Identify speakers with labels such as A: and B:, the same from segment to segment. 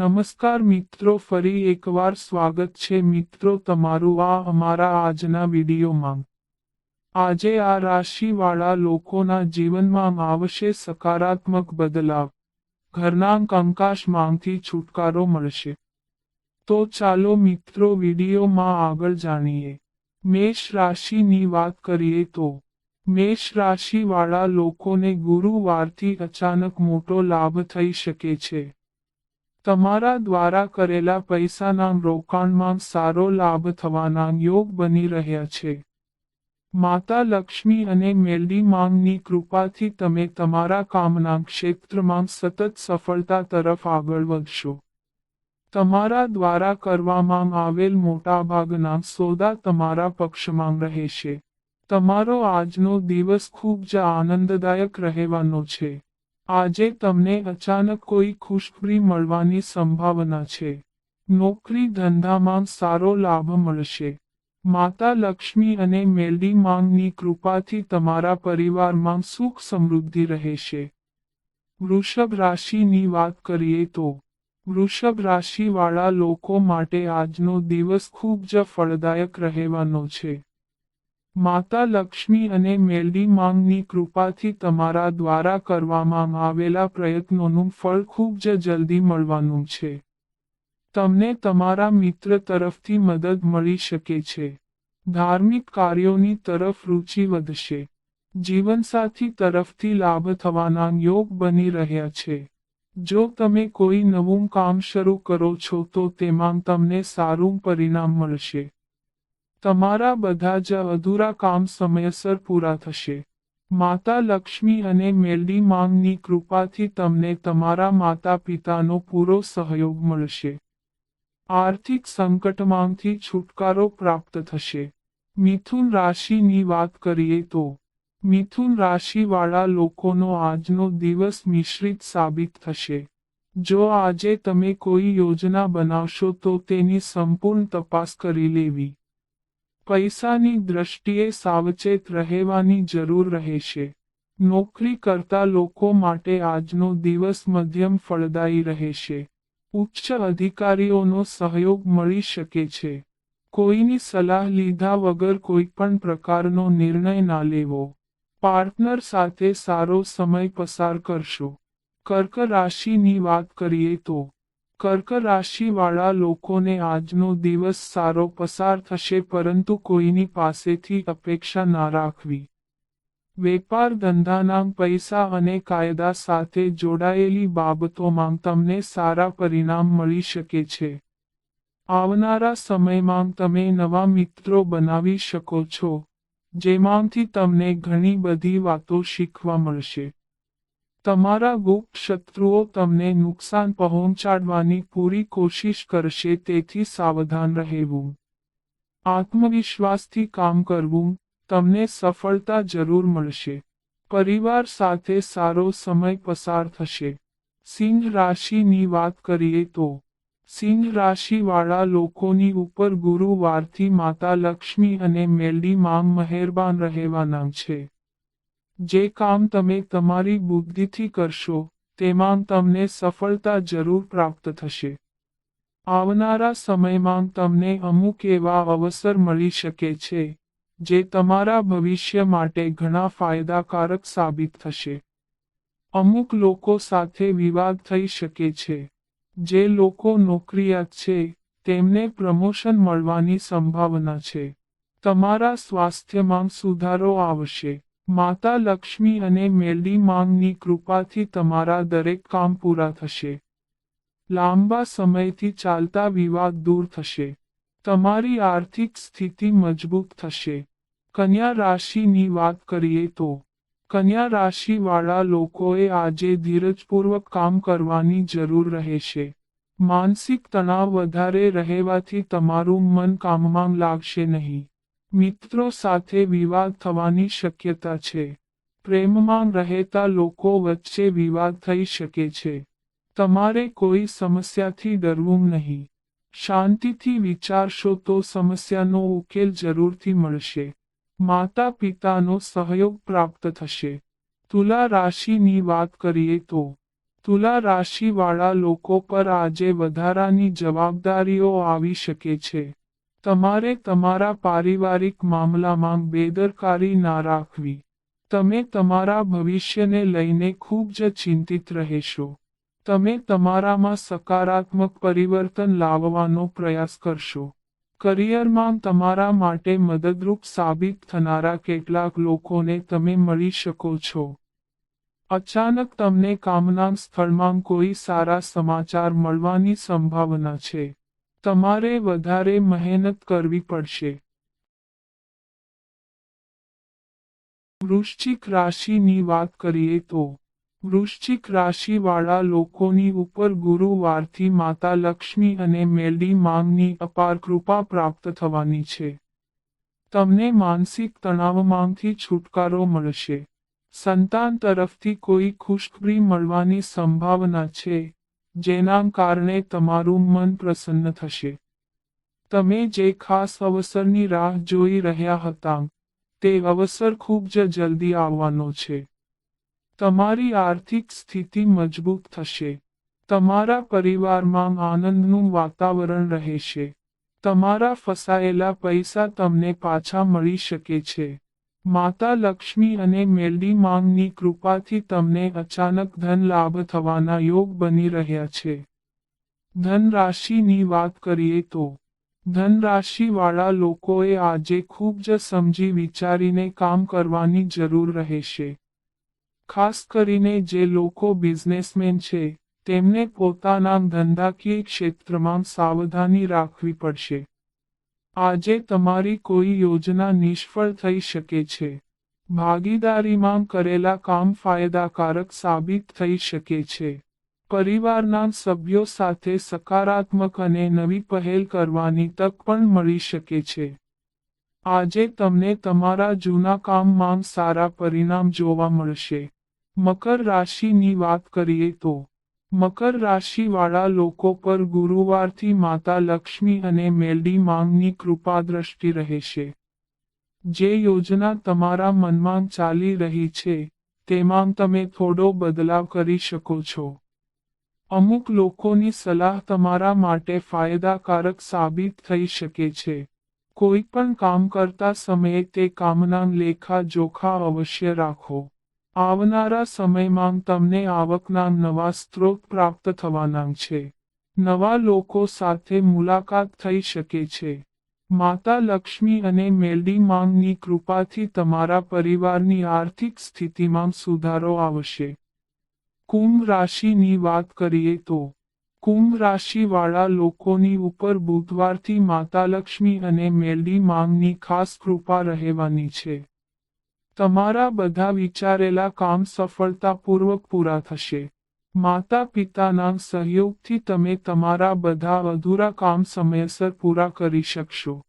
A: નમસ્કાર મિત્રો, ફરી એકવાર સ્વાગત છે મિત્રો તમારું આ અમારા આજના વિડીયોમાં. આજે આ રાશિવાળા લોકોના જીવનમાં આવશે સકારાત્મક બદલાવ. ઘરના કંકાશમાંથી છુટકારો મળશે. તો ચાલો મિત્રો વિડીયોમાં આગળ જાણીએ. મેષ રાશિની વાત કરીએ તો, મેષ રાશિવાળા લોકોને ગુરુવારથી અચાનક મોટો લાભ થઈ શકે છે. તમારા દ્વારા કરેલા પૈસાના રોકાણમાં સારો લાભ થવાના યોગ બની રહ્યા છે. માતા લક્ષ્મી અને મેલડી માંગની કૃપાથી તમે તમારા કામના ક્ષેત્રમાં સતત સફળતા તરફ આગળ વધશો. તમારા દ્વારા કરવામાં આવેલ મોટાભાગના સોદા તમારા પક્ષમાં રહેશે. તમારો આજનો દિવસ ખૂબ જ આનંદદાયક રહેવાનો છે. આજે તમને અચાનક કોઈ ખુશખબરી મળવાની સંભાવના છે. નોકરી ધંધામાં સારો લાભ મળશે. માતા લક્ષ્મી અને મેલડી માંગની કૃપાથી તમારા પરિવારમાં સુખ સમૃદ્ધિ રહેશે. વૃષભ રાશિની વાત કરીએ તો, વૃષભ રાશિવાળા લોકો માટે આજનો દિવસ ખૂબ જ ફળદાયક રહેવાનો છે. માતા લક્ષ્મી અને મેલડી માંગની કૃપાથી તમારા દ્વારા કરવામાં આવેલા પ્રયત્નોનું ફળ ખૂબ જ જલ્દી મળવાનું છે. તમને તમારા મિત્ર તરફથી મદદ મળી શકે છે. ધાર્મિક કાર્યોની તરફ રુચિ વધશે. જીવનસાથી તરફથી લાભ થવાના યોગ બની રહ્યા છે. જો તમે કોઈ નવું કામ શરૂ કરો છો તો તેમાં તમને સારું પરિણામ મળશે. તમારા બધા જ અધૂરા કામ સમયસર પૂરા થશે. માતા લક્ષ્મી અને મેલડી માંગની કૃપાથી તમને તમારા માતા પિતાનો પૂરો સહયોગ મળશે. આર્થિક સંકટમાંથી છુટકારો પ્રાપ્ત થશે. મિથુન રાશિની વાત કરીએ તો, મિથુન રાશિવાળા લોકોનો આજનો દિવસ મિશ્રિત સાબિત થશે. જો આજે તમે કોઈ યોજના બનાવશો તો તેની સંપૂર્ણ તપાસ કરી લેવી. પૈસાની દ્રષ્ટિએ સાવચેત રહેવાની જરૂર રહેશે નોકરી કરતા લોકો માટે આજનો દિવસ મધ્યમ ફળદાયી રહેશે ઉચ્ચ અધિકારીઓનો સહયોગ મળી શકે છે. કોઈની સલાહ લીધા વગર કોઈ પણ પ્રકારનો નિર્ણય ના લેવો. પાર્ટનર સાથે સારો સમય પસાર કરશો. કર્ક રાશિની વાત કરીએ તો કર્ક રાશિવાળા લોકોને આજનો દિવસ સારો પસાર થશે પરંતુ કોઈની પાસેથી અપેક્ષા ના રાખવી. વેપાર ધંધાના પૈસા અને કાયદા સાથે જોડાયેલી બાબતોમાં તમને સારા પરિણામ મળી શકે છે. આવનારા સમયમાં તમે નવા મિત્રો બનાવી શકો છો, જેમાંથી તમને ઘણી બધી વાતો શીખવા મળશે. તમારા ગુપ્ત શત્રુઓ તમને નુકસાન પહોંચાડવાની પૂરી કોશિશ કરશે તેથી સાવધાન રહેવું. આત્મવિશ્વાસથી કામ કરવું તમને સફળતા જરૂર મળશે. પરિવાર સાથે સારો સમય પસાર થશે. સિંહ રાશિની વાત કરીએ તો, સિંહ રાશિવાળા લોકોની ઉપર ગુરુવારથી માતા લક્ષ્મી અને મેલડી માંગ મહેરબાન રહેવાના છે. જે કામ તમે તમારી બુદ્ધિથી કરશો, તેમાં તમને સફળતા જરૂર પ્રાપ્ત થશે. આવનારા સમયમાં તમને અમુક એવા અવસર મળી શકે છે, જે તમારા ભવિષ્ય માટે ઘણા ફાયદાકારક સાબિત થશે. અમુક લોકો સાથે વિવાદ થઈ શકે છે, જે લોકો નોકરિયાત છે, તેમને પ્રમોશન મળવાની સંભાવના છે. તમારા સ્વાસ્થ્યમાં સુધારો આવશે. માતા લક્ષ્મી અને મેલડી માંગની કૃપાથી તમારા દરેક કામ પૂરા થશે. લાંબા સમયથી ચાલતા વિવાદ દૂર થશે. તમારી આર્થિક સ્થિતિ મજબૂત થશે. કન્યા રાશિની વાત કરીએ તો, કન્યા રાશિવાળા લોકોએ આજે ધીરજપૂર્વક કામ કરવાની જરૂર રહેશે. માનસિક તણાવ વધારે રહેવાથી તમારું મન કામમાં લાગશે નહીં. મિત્રો સાથે વિવાદ થવાની શક્યતા છે. પ્રેમમાં રહેતા લોકો વચ્ચે વિવાદ થઈ શકે છે. તમારે કોઈ સમસ્યાથી ડરવું નહીં. શાંતિથી વિચારશો તો સમસ્યાનો ઉકેલ જરૂરથી મળશે. માતા પિતાનો સહયોગ પ્રાપ્ત થશે. તુલા રાશિની વાત કરીએ તો, તુલા રાશિવાળા લોકો પર આજે વધારાની જવાબદારીઓ આવી શકે છે. તમારે તમારા પારિવારિક મામલામાં બેદરકારી ના રાખવી. તમે તમારા ભવિષ્યને લઈને ખૂબ જ ચિંતિત રહેશો. તમે તમારામાં સકારાત્મક પરિવર્તન લાવવાનો પ્રયાસ કરશો. કરિયરમાં તમારા માટે મદદરૂપ સાબિત થનારા કેટલાક લોકોને તમે મળી શકો છો. અચાનક તમને કામના સ્થળમાં કોઈ સારા સમાચાર મળવાની સંભાવના છે. તમારે વધારે મહેનત કરવી પડશે. વૃશ્ચિક રાશિની વાત કરીએ તો, વૃશ્ચિક રાશિવાળા લોકોની ઉપર ગુરુવારથી માતા લક્ષ્મી અને મેલડી માંગની અપાર કૃપા પ્રાપ્ત થવાની છે. તમને માનસિક તણાવમાંથી છુટકારો મળશે. સંતાન તરફથી કોઈ ખુશખબરી મળવાની સંભાવના છે. જેના કારણે તમારું મન પ્રસન્ન થશે. તમે જે ખાસ અવસરની રાહ જોઈ રહ્યા હતા, તે અવસર ખૂબ જ જલ્દી આવવાનો છે. તમારી આર્થિક સ્થિતિ મજબૂત થશે. તમારા પરિવારમાં આનંદનું વાતાવરણ રહેશે. તમારા ફસાયેલા પૈસા તમને પાછા મળી શકે છે. માતા લક્ષ્મી અને મેલડી માંગની કૃપાથી તમને અચાનક ધન લાભ થવાના યોગ બની રહ્યા છે. ધન રાશિની વાત કરીએ તો ધન રાશિવાળા લોકોએ આજે ખૂબ જ સમજી વિચારીને કામ કરવાની જરૂર રહેશે. ખાસ કરીને જે લોકો બિઝનેસમેન છે, તેમને પોતાના ધંધાકીય ક્ષેત્રમાં સાવધાની રાખવી પડશે. આજે તમારી કોઈ યોજના નિષ્ફળ થઈ શકે છે. ભાગીદારીમાં કરેલા કામ ફાયદાકારક સાબિત થઈ શકે છે. પરિવારના સભ્યો સાથે સકારાત્મક અને નવી પહેલ કરવાની તક પણ મળી શકે છે. આજે તમને તમારા જૂના કામમાં સારા પરિણામ જોવા મળશે. મકર રાશિની વાત કરીએ તો મકર રાશિવાળા લોકો પર ગુરુવારથી માતા લક્ષ્મી અને મેલડી માંગની કૃપા દ્રષ્ટિ રહેશે. જે યોજના તમારા મનમાં ચાલી રહી છે, તેમાં તમે થોડો બદલાવ કરી શકો છો. અમુક લોકોની સલાહ તમારા માટે ફાયદાકારક સાબિત થઈ શકે છે. કોઈ પણ કામ કરતા સમયે તે કામના લેખા જોખા અવશ્ય રાખો. આવનારા સમયમાં તમને આવકના નવા સ્ત્રોત પ્રાપ્ત થવાના છે. નવા લોકો સાથે મુલાકાત થઈ શકે છે. માતા લક્ષ્મી અને મેલડી માંગની કૃપાથી તમારા પરિવારની આર્થિક સ્થિતિમાં સુધારો આવશે. કુંભ રાશિની વાત કરીએ તો, કુંભ રાશિવાળા લોકોની ઉપર બુધવારથી માતા લક્ષ્મી અને મેલડી માંગની ખાસ કૃપા રહેવાની છે. તમારા બધા વિચારેલા કામ સફળતાપૂર્વક પૂરા થશે. માતા પિતાના સહયોગથી તમે તમારા બધા અધૂરા કામ સમયસર પૂરા કરી શકશો.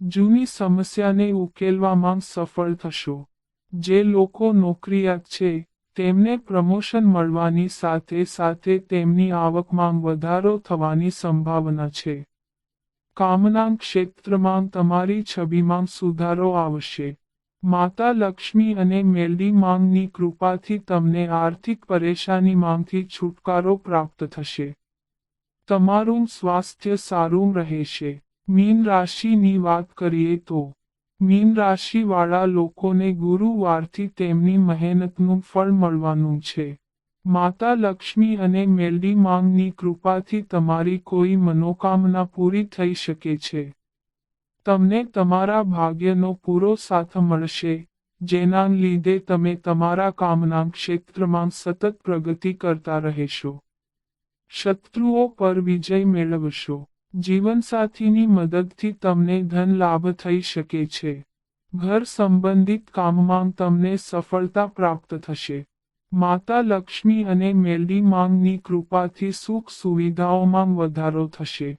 A: જૂની સમસ્યાને ઉકેલવામાં સફળ થશો. જે લોકો નોકરીયાત છે, તેમને પ્રમોશન મળવાની સાથે સાથે તેમની આવકમાં વધારો થવાની સંભાવના છે. કામના ક્ષેત્રમાં તમારી છબીમાં સુધારો આવશે. માતા લક્ષ્મી અને મેલડી માંગની કૃપાથી તમને આર્થિક પરેશાની માંગથી છુટકારો પ્રાપ્ત થશે. તમારું સ્વાસ્થ્ય સારું રહેશે. મીન રાશિની વાત કરીએ તો, મીન રાશિવાળા લોકોને ગુરુવારથી તેમની મહેનતનું ફળ મળવાનું છે. માતા લક્ષ્મી અને મેલડી માંગની કૃપાથી તમારી કોઈ મનોકામના પૂરી થઈ શકે છે. તમને તમારા ભાગ્યનો પૂરો સાથ મળશે, જેના લીધે તમે તમારા કામના ક્ષેત્રમાં સતત પ્રગતિ કરતા રહેશો. શત્રુઓ પર વિજય મેળવશો. જીવનસાથીની મદદથી તમને ધન લાભ થઈ શકે છે. ઘર સંબંધિત કામમાં તમને સફળતા પ્રાપ્ત થશે. માતા લક્ષ્મી અને મેલડી માંગની કૃપાથી સુખ સુવિધાઓમાં વધારો થશે.